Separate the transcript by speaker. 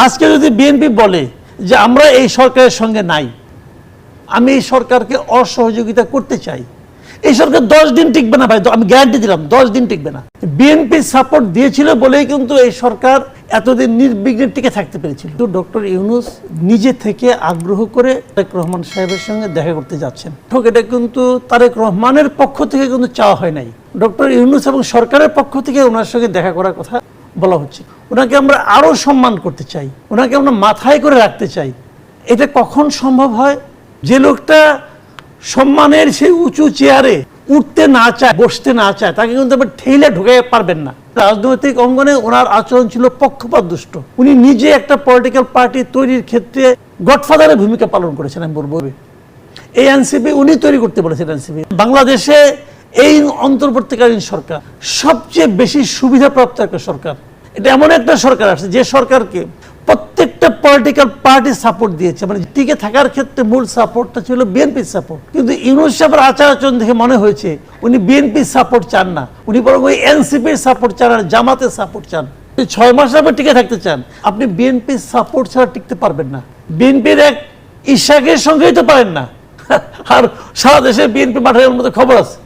Speaker 1: আজকে যদি বিএনপি বলে যে আমরা এই সরকারের সঙ্গে নাই, আমি এই সরকারকে অসহযোগিতা করতে চাই। এই সরকার দশ দিন টিকবে না ভাই আমি গ্যারান্টি দিলাম, দশ দিন টিকবে না। বিএনপি সাপোর্ট দিয়েছিল বলেই কিন্তু এই সরকার এতদিন নির্বিঘ্নে টিকে থাকতে পেরেছিল। তো ডক্টর ইউনুস নিজে থেকে আগ্রহ করে তারেক রহমান সাহেবের সঙ্গে দেখা করতে যাচ্ছেন। ঠিক, এটা কিন্তু তারেক রহমানের পক্ষ থেকে কিন্তু চাওয়া হয় নাই। ডক্টর ইউনুস এবং সরকারের পক্ষ থেকে ওনার সঙ্গে দেখা করার কথা বলা হচ্ছে। ওনাকে আমরা আরও সম্মান করতে চাই, ওনাকে আমরা মাথায় করে রাখতে চাই। এটা কখন সম্ভব হয়? যে লোকটা সম্মানের সেই উঁচু চেয়ারে উঠতে না চায়, বসতে না চায়, তাকে কিন্তু আপনি ঠেলে ঢুকে পারবেন না। রাজনৈতিক অঙ্গনে ওনার আচরণ ছিল পক্ষপাত দুষ্ট। উনি নিজে একটা পলিটিক্যাল পার্টি তৈরির ক্ষেত্রে গডফাদারের ভূমিকা পালন করেছেন, আমি বলব। এই এনসিপি উনি তৈরি করতে বলেছেন, এনসিপি। বাংলাদেশে এই অন্তর্বর্তীকালীন সরকার সবচেয়ে বেশি সুবিধাপ্রাপ্ত একটা সরকার। এটা এমন একটা সরকার আছে যে সরকারকে প্রত্যেকটা পলিটিক্যাল পার্টি সাপোর্ট দিয়েছে। মানে টিকে থাকার ক্ষেত্রে মূল সাপোর্টটা ছিল বিএনপির সাপোর্ট কিন্তু ইউনুস সাহেবের আচার আচরণ দেখে মনে হয়েছে, উনি বিএনপির সাপোর্ট চান না। উনি বরং ওই এনসিপির সাপোর্ট চান আর জামাতের সাপোর্ট চান। ছয় মাস আপনি টিকে থাকতে চান, আপনি বিএনপির সাপোর্ট ছাড়া টিকতে পারবেন না। বিএনপির এক ইশাকের সঙ্গেই তো পারেন না। আর সারা দেশে বিএনপি মাঠের মধ্যে খবর আছে।